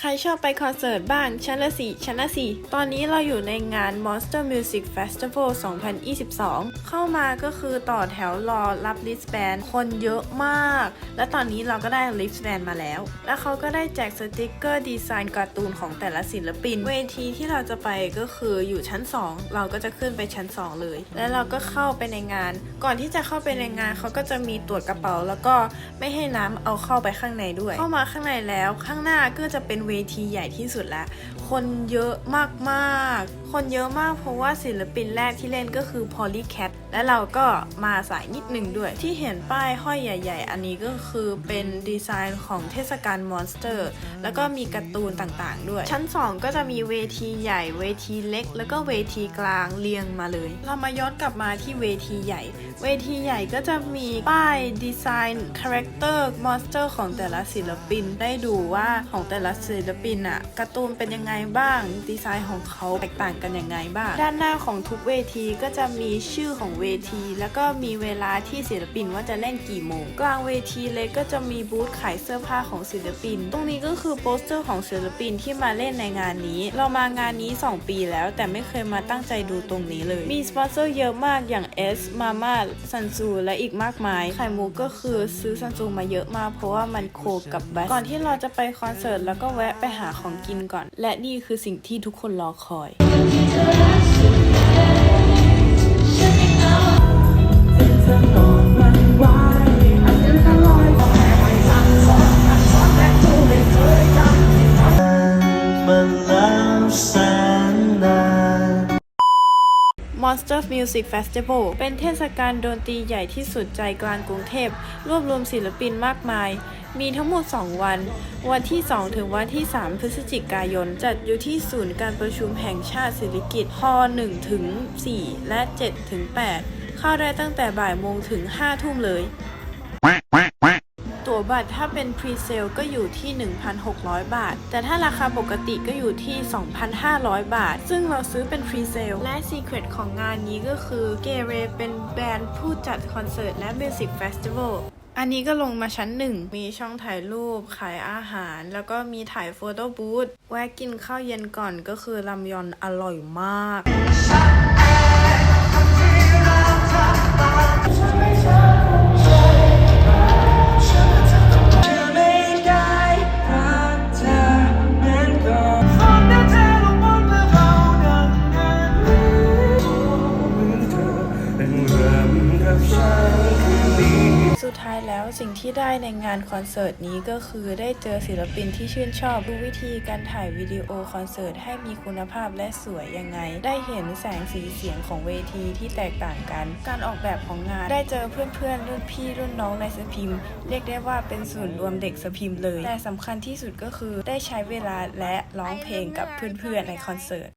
ใครชอบไปคอนเสิร์ตบ้างชั้นละสี่ชั้นละสี่ตอนนี้เราอยู่ในงาน Monster Music Festival 2022 เข้ามาก็คือต่อแถวรอรับลิสแบนคนเยอะมาก และตอนนี้เราก็ได้ลิสแบนมาแล้ว แล้วเขาก็ได้แจกสติกเกอร์ดีไซน์การ์ตูนของแต่ละศิลปิน เวทีที่เราจะไปก็คืออยู่ชั้น 2 เราก็จะขึ้นไปชั้น 2 เลย แล้วเราก็เข้าไปในงาน ก่อนที่จะเข้าไปในงานเขาก็จะมีตรวจกระเป๋า แล้วก็ไม่ให้น้ำเอาเข้าไปข้างในด้วย เข้ามาข้างในแล้วข้างหน้าก็จะเป็นเวทีใหญ่ที่สุดแล้ว คนเยอะมากๆ คนเยอะมากเพราะว่าศิลปินแรกที่เล่นก็คือ Polycat และเราก็มาสายนิดหนึ่งด้วย ที่เห็นป้ายห้อยใหญ่ ๆ อันนี้ก็คือเป็นดีไซน์ของเทศกาลมอนสเตอร์ แล้วก็มีการ์ตูนต่างๆ ด้วย ชั้น 2 ก็จะมีเวทีใหญ่เวทีเล็ก แล้วก็เวทีกลางเรียงมาเลย เรามาย้อนกลับมาที่เวทีใหญ่ เวทีใหญ่ก็จะมีป้ายดีไซน์คาแรคเตอร์มอนสเตอร์ของแต่ละศิลปินได้ดูว่าของแต่ละศิลปินอะการ์ตูนเป็นยังไงบ้าง ดีไซน์ของเขาแตกต่างกันยังไงบ้าง ด้านหน้าของทุกเวทีก็จะมีชื่อของเวที แล้วก็มีเวลาที่ศิลปินว่าจะเล่นกี่โมง กลางเวทีเล็กก็จะมีบูธขายเสื้อผ้าของศิลปิน ตรงนี้ก็คือโปสเตอร์ของศิลปินที่มาเล่นในงานนี้ เรามางานนี้ 2 ปีแล้ว แต่ไม่เคยมาตั้งใจดูตรงนี้เลย มีสปอนเซอร์เยอะมากอย่าง S Mama ซันซูและอีกมากมายไข่มุกก็คือซื้อซันซูมาเยอะมาก เพราะว่ามันโคกับแบก่อนที่เราจะไปคอนเสิร์ตแล้วก็แวะไปหาของกินก่อน และนี่คือสิ่งที่ทุกคนรอคอย Monster Music Festival เป็นเทศกาลดนตรีใหญ่ที่สุดใจกลางกรุงเทพ รวบรวมศิลปินมากมาย มีทั้งหมด 2 วัน วันที่ 2 ถึงวันที่ 3 พฤศจิกายน จัดอยู่ที่ศูนย์การประชุมแห่งชาติศิริกิติ์ฮ 1 ถึง 4 และ 7 ถึง 8 เข้าได้ตั้งแต่บ่ายโมงถึง5ทุ่มเลย ตั๋วบัตรถ้าเป็นพรีเซลก็อยู่ที่ 1,600 บาท แต่ถ้าราคาปกติก็อยู่ที่ 2,500 บาท ซึ่งเราซื้อเป็นพรีเซลและซีเครตของงานนี้ก็คือเกเรเป็นแบรนด์ผู้จัดคอนเสิร์ตและมิวสิกเฟสติวัลอันนี้ก็ลงมาชั้นหนึ่ง มีช่องถ่ายรูป ขายอาหาร แล้วก็มีถ่ายโฟโต้บูธ แวะกินข้าวเย็นก่อนก็คือลำยอนอร่อยมากายแล้วสิ่งที่ได้ในงานคอนเสิร์ตนี้ก็คือได้เจอศิลปินที่ชื่นชอบดูวิธีการถ่ายวิดีโอคอนเสิร์ตให้มีคุณภาพและสวยยังไง ได้เห็นแสงสีเสียงของเวทีที่แตกต่างกัน การออกแบบของงานได้เจอเพื่อนๆ รุ่นพี่รุ่นน้องในสพิมพ์เรียกได้ว่าเป็นศูนย์รวมเด็กสพิมพ์เลย แต่สำคัญที่สุดก็คือได้ใช้เวลาและร้องเพลงกับเพื่อนๆในคอนเสิร์ต